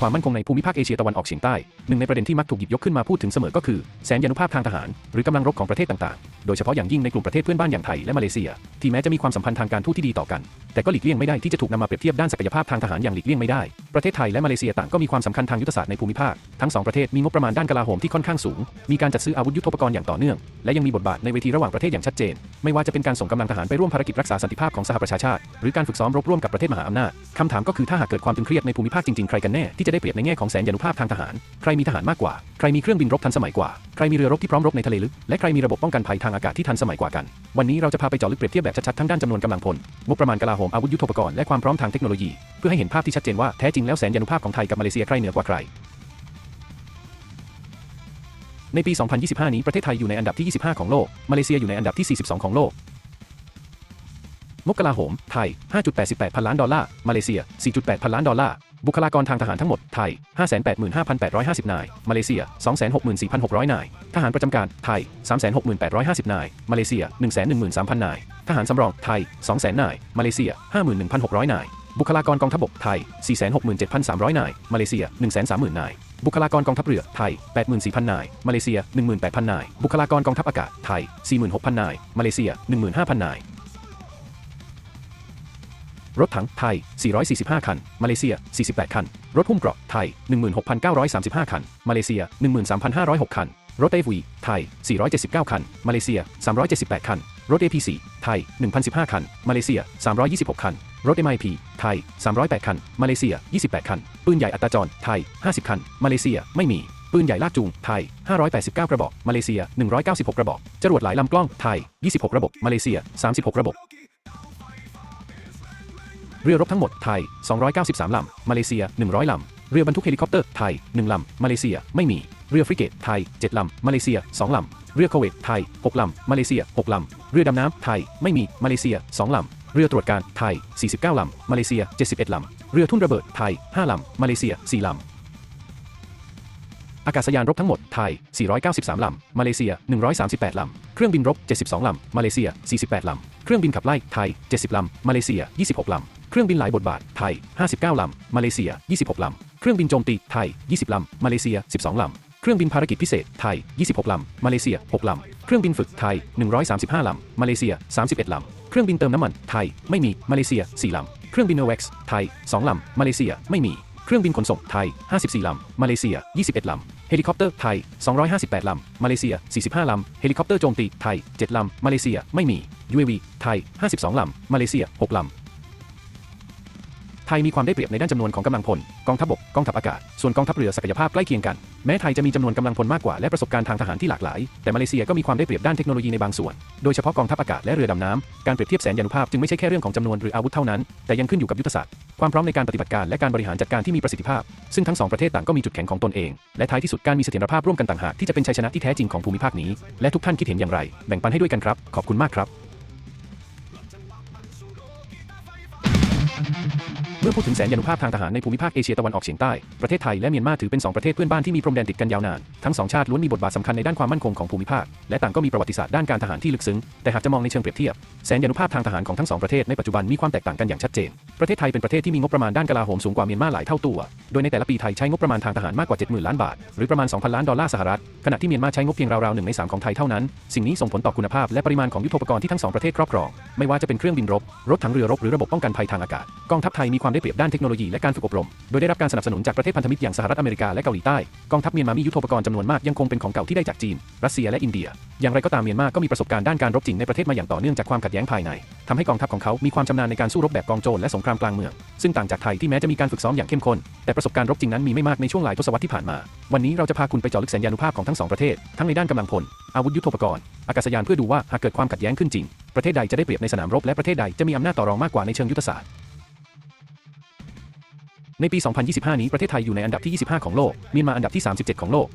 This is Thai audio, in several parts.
ความมั่นคงในภูมิภาคเอเชียตะวันออกเฉียงใต้ หนึ่งในประเด็นที่มักถูกหยิบยกขึ้นมาพูดถึงเสมอก็คือแสนยานุภาพทางทหาร หรือกำลังรบของประเทศต่างๆ โดยเฉพาะอย่างยิ่งในกลุ่มประเทศเพื่อนบ้านอย่างไทยและมาเลเซีย ที่แม้จะมีความสัมพันธ์ทางการทูตที่ดีต่อกัน แต่ก็หลีกเลี่ยงไม่ได้ที่จะถูกนำมาเปรียบเทียบด้านศักยภาพทางทหารอย่างหลีกเลี่ยงไม่ได้ ประเทศไทยและมาเลเซียต่างก็มีความสำคัญทางยุทธศาสตร์ในภูมิภาค ทั้งสองประเทศมีงบประมาณด้านกลาโหมที่ค่อนข้างสูง มีการจัดซื้ออาวุธยุทโธปกรณ์อย่างต่อเนื่อง และยังมีบทบาทในเวทีระหว่างประเทศอย่างชัดเจน ไม่ว่าจะเป็นการส่งกำลังทหารไปร่วมภารกิจรักษาสันติภาพของสหประชาชาติ หรือการฝึกซ้อมรบร่วมกับประเทศมหาอำนาจคำถามก็คือถ้าหากเกิดความตึงเครียดในภูมิภาคจริงๆใครกันแน่ที่จะได้เปรียบในแง่ของแสนยานุภาพทางทหาร ใครมีทหารมากกว่า ใครมีเครื่องบินรบทันสมัยกว่า ใครมีเรือรบที่พร้อมรบในทะเลลึก และใครมีระบบป้องกันภัยทางอากาศที่ทันสมัยกว่ากัน วันนี้เราจะพาไปเจาะลึกเปรียบเทียบแบบชัดๆ ทั้งด้านจำนวนกำลังพล งบประมาณกลาโหม อาวุธยุทโธปกรณ์ และความพร้อมทางเทคโนโลยี เพื่อให้เห็นภาพที่ชัดเจนว่าแท้จริงแล้วแสนยานุภาพของไทยกับมาเลเซียใครเหนือกว่าใครในปี 2025 นี้ ประเทศไทยอยู่ในอันดับที่ 25 ของโลก มาเลเซียอยู่ในอันดับที่ 42 ของโลก งบกลาโหม ไทย 5.88 พันล้านดอลลาร์ มาเลเซีย 4.8 พันล้านดอลลาร์ บุคลากรทางทหารทั้งหมด ไทย 585,850 นาย มาเลเซีย 264,600 นาย ทหารประจำการ ไทย 368,50 นาย มาเลเซีย 113,000 นาย ทหารสำรอง ไทย 200,000 นาย มาเลเซีย 51,600 นาย บุคลากรกองทัพบก ไทย 467,300 นาย มาเลเซีย 130,000 นายบุคลากรกองทัพเรือไทย 84,000 นาย มาเลเซีย 18,000 นาย บุคลากรกองทัพอากาศไทย 46,000 นาย มาเลเซีย 15,000 นาย รถถังไทย 445 คัน มาเลเซีย 48 คัน รถหุ้มเกราะไทย 16,935 คัน มาเลเซีย 13,506 คัน รถ AV ไทย 479 คัน มาเลเซีย 378 คัน รถ APC ไทย 1,015 คัน มาเลเซีย 326 คัน รถ MIP ไทย 308 คัน มาเลเซีย 28 คัน ปืนใหญ่อัตราจร ไทย 50 คัน มาเลเซีย ไม่มีปืนใหญ่ลากจูง ไทย 589 กระบอก มาเลเซีย 196 กระบอก จรวดหลายลำกล้อง ไทย 26 ระบบ มาเลเซีย 36 ระบบ เรือรบทั้งหมดไทย 293 ลำ มาเลเซีย 100 ลำ เรือบรรทุกเฮลิคอปเตอร์ไทย 1 ลำ มาเลเซียไม่มี เรือฟริเกตไทย 7 ลำ มาเลเซีย 2 ลำ เรือโคเวตไทย 6 ลำ มาเลเซีย 6 ลำ เรือดำน้ำไทย ไม่มี มาเลเซีย 2 ลำเรือตรวจการไทย 49 ลำ มาเลเซีย 71 ลำ เรือทุ่นระเบิดไทย 5 ลำ มาเลเซีย 4 ลำ อากาศยานรบทั้งหมดไทย 493 ลำ มาเลเซีย 138 ลำ เครื่องบินรบ 72 ลำ มาเลเซีย 48 ลำ เครื่องบินขับไล่ไทย 70 ลำ มาเลเซีย 26 ลำ เครื่องบินหลายบทบาท ไทย 59 ลำ มาเลเซีย 26 ลำ เครื่องบินโจมตี ไทย 20 ลำ มาเลเซีย 12 ลำเครื่องบินภารกิจพิเศษไทย 26 ลำ มาเลเซีย 6 ลำ เครื่องบินฝึกไทย 135 ลำ มาเลเซีย 31 ลำ เครื่องบินเติมน้ำมัน ไทย ไม่มี มาเลเซีย 4 ลำ เครื่องบินเนเว็กซ์ไทย 2 ลำ มาเลเซีย ไม่มี เครื่องบินขนส่ง ไทย 54 ลำ มาเลเซีย 21 ลำ เฮลิคอปเตอร์ ไทย 258 ลำ มาเลเซีย 45 ลำ เฮลิคอปเตอร์โจมตี ไทย 7 ลำ มาเลเซีย ไม่มี UAV ไทย 52 ลำ มาเลเซีย 6 ลำ ไทยมีความได้เปรียบในด้านจำนวนของกำลังพล กองทัพบก กองทัพอากาศ ส่วนกองทัพเรือศักยภาพใกล้เคียงกัน แม้ไทยจะมีจำนวนกำลังพลมากกว่าและประสบการณ์ทางทหารที่หลากหลาย แต่มาเลเซียก็มีความได้เปรียบด้านเทคโนโลยีในบางส่วน โดยเฉพาะกองทัพอากาศและเรือดำน้ำ การเปรียบเทียบแสนยานุภาพจึงไม่ใช่แค่เรื่องของจำนวนหรืออาวุธเท่านั้น แต่ยังขึ้นอยู่กับยุทธศาสตร์ ความพร้อมในการปฏิบัติการและการบริหารจัดการที่มีประสิทธิภาพ ซึ่งทั้งสองประเทศต่างก็มีจุดแข็งของตนเอง และท้ายที่สุดการมีเสถียรภาพร่วมกันต่างหากที่จะเป็นชัยชนะที่แท้จริงของภูมิภาคนี้ และทุกท่านคิดเห็นอย่างไร แบ่งปันให้ด้วยกันครับ ขอบคุณมากครับ มื่อพูดถึงแสนยานุภาพทางทหารในภูมิภาคเอเชียตะวันออกเฉียงใต้ ประเทศไทยและเมียนมาถือเป็นสองประเทศเพื่อนบ้านที่มีพรมแดนติดกันยาวนาน ทั้งสองชาติล้วนมีบทบาทสำคัญในด้านความมั่นคงของภูมิภาค และต่างก็มีประวัติศาสตร์ด้านการทหารที่ลึกซึ้ง แต่หากจะมองในเชิงเปรียบเทียบ แสนยานุภาพทางทหารของทั้งสองประเทศในปัจจุบันมีความแตกต่างกันอย่างชัดเจน ประเทศไทยเป็นประเทศที่มีงบประมาณด้านกลาโหมสูงกว่าเมียนมาหลายเท่าตัว โดยในแต่ละปีไทยใช้งบประมาณทางทหารมากกว่า 70,000 ล้านบาท หรือประมาณ 2,000 ล้านดอลลาร์สหรัฐ ขณะที่เมียนมาใช้งบเพียงราวๆหนึ่งในสามของไทยเท่านั้น สิ่งนี้ส่งผลต่อคุณภาพและปริมาณของยุทโธปกรณ์ที่ทั้งสองประเทศครอบครอง ไม่ว่าจะเป็นเครื่องบินรบ รถถังเรือรบหรือระบบป้องกันภัยทางอากาศ กองทัพไทยมีความได้เปรียบด้านเทคโนโลยีและการฝึกอบรม โดยได้รับการสนับสนุนจากประเทศพันธมิตรอย่างสหรัฐอเมริกาและเกาหลีใต้ กองทัพเมียนมามียุทโธปกรณ์จำนวนมากยังคงเป็นของเก่าที่ได้จากจีน รัสเซียและอินเดีย อย่างไรก็ตามเมียนมาก็มีประสบการณ์ด้านการรบจริงในประเทศมาอย่างต่อเนื่องจากความขัดแย้งภายในทำให้กองทัพของเขามีความชำนาญในการสู้รบแบบกองโจรและสงครามกลางเมือง ซึ่งต่างจากไทยที่แม้จะมีการฝึกซ้อมอย่างเข้มข้น แต่ประสบการณ์รบจริงนั้นมีไม่มากในช่วงหลายทศวรรษที่ผ่านมา วันนี้เราจะพาคุณไปเจาะลึกแสนยานุภาพของทั้งสองประเทศ ทั้งในด้านกำลังพล อาวุธยุทโธปกรณ์ อากาศยานเพื่อดูว่าหากเกิดความขัดแย้งขึ้นจริง ประเทศใดจะได้เปรียบในสนามรบและประเทศใดจะมีอำนาจต่อรองมากกว่าในเชิงยุทธศาสตร์ ในปี 2025 นี้ประเทศไทยอยู่ในอันดับที่ 25 ของโลก เมียนมาอันดับที่ 37 ของโลก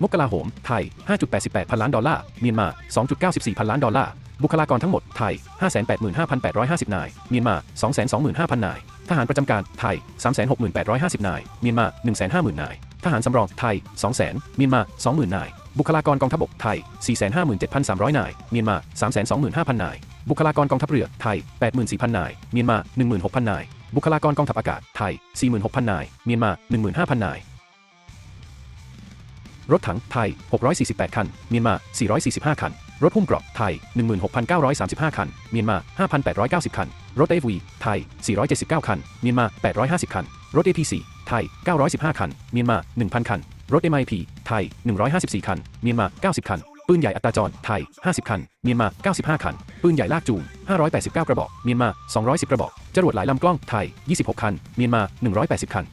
งบกลาโหม ไทย 5.88 พันล้านดอลลาร์ เมียนมา 2.94 พันล้านดอลลาร์ บุคลากรทั้งหมด ไทย 585,850 นาย เมียนมา 225,000 นาย ทหารประจำการ ไทย 368,550นาย เมียนมา 150,000 นาย ทหารสำรอง ไทย 200,000 เมียนมา 20,000 นาย บุคลากรกองทัพบก ไทย 457,300 นาย เมียนมา 325,000 นาย บุคลากรกองทัพเรือ ไทย 84,000 นาย เมียนมา 16,000 นาย บุคลากรกองทัพอากาศ ไทย 46,000 นาย เมียนมา 15,000 นาย รถถัง ไทย 648 คัน เมียนมา 445 คัน รถหุ้มเกราะ ไทย 16,935 คัน เมียนมา 5,890 คัน รถ FV ไทย 479 คัน เมียนมา 850 คัน รถ APC ไทย 915 คัน เมียนมา 1,000 คัน รถ MIP ไทย 154 คัน เมียนมา 90 คัน ปืนใหญ่อัตราจร ไทย 50 คัน เมียนมา 95 คัน ปืนใหญ่ลากจูง 589 กระบอก เมียนมา 210 กระบอก จรวดหลายลำกล้อง ไทย 26 คัน เมียนมา 180 คัน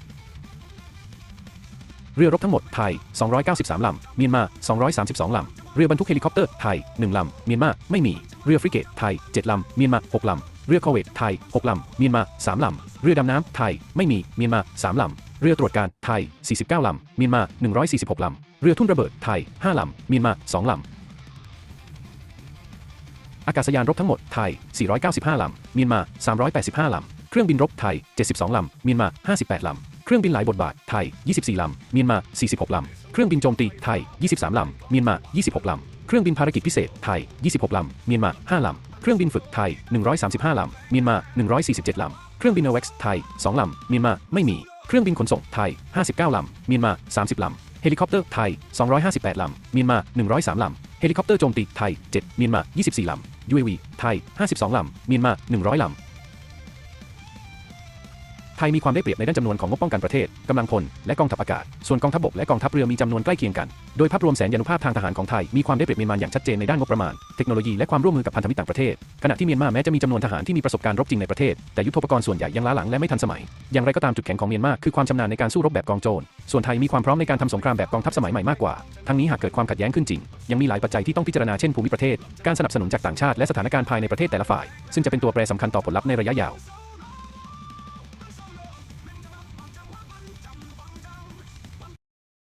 เรือรบทั้งหมด ไทย 293 ลำ เมียนมา 232 ลำ เรือบรรทุกเฮลิคอปเตอร์ ไทย 1 ลำ เมียนมา ไม่มี เรือฟริเกต ไทย 7 ลำ เมียนมา 6 ลำ เรือคอเวต ไทย 6 ลำ เมียนมา 3 ลำ เรือดำน้ำ ไทย ไม่มี เมียนมา 3 ลำ เรือตรวจการ ไทย 49 ลำ เมียนมา 146 ลำ เรือทุ่นระเบิดไทย 5 ลำ เมียนมา 2 ลำ อากาศยานรบทั้งหมดไทย 495 ลำ เมียนมา 385 ลำ เครื่องบินรบไทย 72 ลำ เมียนมา 58 ลำเครื่องบินหลายบทบาทไทย 24 ลำ เมียนมา 46 ลำ เครื่องบินโจมตีไทย 23 ลำ เมียนมา 26 ลำ เครื่องบินภารกิจพิเศษไทย 26 ลำ เมียนมา 5 ลำ เครื่องบินฝึกไทย 135 ลำ เมียนมา 147 ลำ เครื่องบินเอเว็กซ์ไทย 2 ลำ เมียนมา ไม่มี เครื่องบินขนส่งไทย 59 ลำ เมียนมา 30 ลำ เฮลิคอปเตอร์ไทย 258 ลำเมียนมา 103 ลำ เฮลิคอปเตอร์โจมตีไทย 7 เมียนมา 24 ลำ UAV ไทย 52 ลำเมียนมา 100 ลำ ไทยมีความได้เปรียบในด้านจำนวนของงบป้องกันประเทศ กำลังพล และกองทัพอากาศ ส่วนกองทัพบกและกองทัพเรือมีจำนวนใกล้เคียงกัน โดยภาพรวมแสนยานุภาพทางทหารของไทยมีความได้เปรียบเมียนมาอย่างชัดเจนในด้านงบประมาณ เทคโนโลยีและความร่วมมือกับพันธมิตรต่างประเทศ ขณะที่เมียนมาแม้จะมีจำนวนทหารที่มีประสบการณ์รบจริงในประเทศ แต่ยุทโธปกรณ์ส่วนใหญ่ยังล้าหลังและไม่ทันสมัย อย่างไรก็ตามจุดแข็งของเมียนมาคือความชำนาญในการสู้รบแบบกองโจร ส่วนไทยมีความพร้อมในการทำสงครามแบบกองทัพสมัยใหม่มากกว่า ทั้งนี้หากเกิดความขัดแย้งขึ้นจริง ยังมีหลายปัจจัยที่ต้องพิจารณาเช่นภูมิประเทศ การสนับสนุนจากต่างชาติและสถานการณ์ภายในประเทศแต่ละฝ่าย ซึ่งจะเป็นตัวแปรสำคัญต่อผลลัพธ์ในระยะยาว